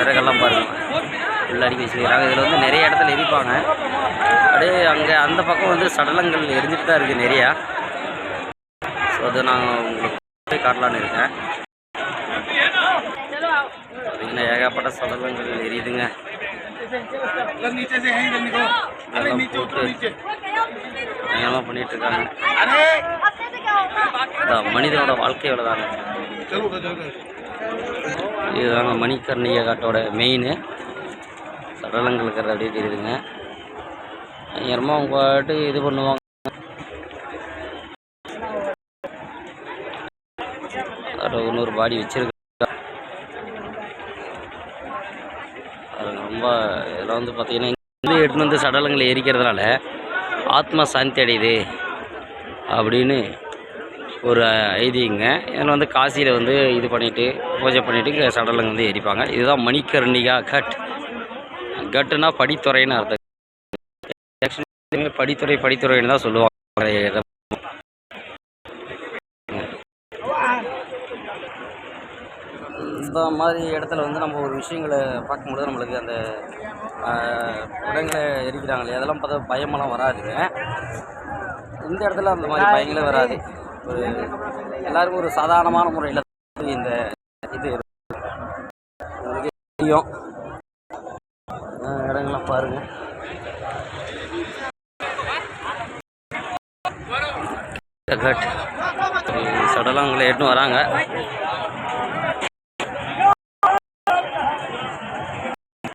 விறகெல்லாம் பாருங்கள் உள்ள அடிக்க வச்சுருக்காங்க இதில் வந்து நிறைய இடத்துல எரிப்பாங்க. அப்படியே அங்கே அந்த பக்கம் வந்து சடலங்கள் எரிஞ்சிட்டு தான் இருக்குது நிறையா. ஸோ அது நான் உங்களுக்கு காட்டலான்னு இருக்கேன். பார்த்தீங்கன்னா ஏகப்பட்ட சடலங்கள் எரியுதுங்க. பயங்கரமாக பண்ணிட்டு இருக்காங்க. மனிதனோட வாழ்க்கையோட தாங்க இதுதாங்க மணிக்கர்ணிகை காட்டோட மெயின் சடலங்கள் இருக்கிறது அப்படியே தெரியுதுங்க. பயங்கரமாக அவங்க பாட்டு இது பண்ணுவாங்க. இன்னொரு பாடி வச்சிருக்கு ரொம்ப இதெல்லாம் வந்து பார்த்தீங்கன்னா இங்கே எடுத்துன்னு வந்து சடலங்களை எரிக்கிறதுனால ஆத்மா சாந்தி அடையுது. அப்படின்னு ஒரு ஐதீகங்க. இதில் வந்து காசியில் வந்து இது பண்ணிவிட்டு பூஜை பண்ணிவிட்டு இங்கே சடலங்க வந்து எரிப்பாங்க. இதுதான் மணிக்கர்ணிகா கட். கட்டுனா படித்துறைன்னு அர்த்தம். ஆக்சுவலி படித்துறை படித்துறைன்னு தான் சொல்லுவாங்க. இந்த மாதிரி இடத்துல வந்து நம்ம ஒரு விஷயங்களை பார்க்கும்போது நம்மளுக்கு அந்த இடங்களை எரிக்கிறாங்களே அதெல்லாம் பார்த்தா பயமெல்லாம் வராதுங்க. இந்த இடத்துல அந்த மாதிரி பயங்களே வராது. ஒரு எல்லாருக்கும் ஒரு சாதாரணமான முறையில் இந்த இது தெரியும் இடங்கள்லாம் பாருங்கள் கட். சடலங்களை எட்டுன்னு வராங்க.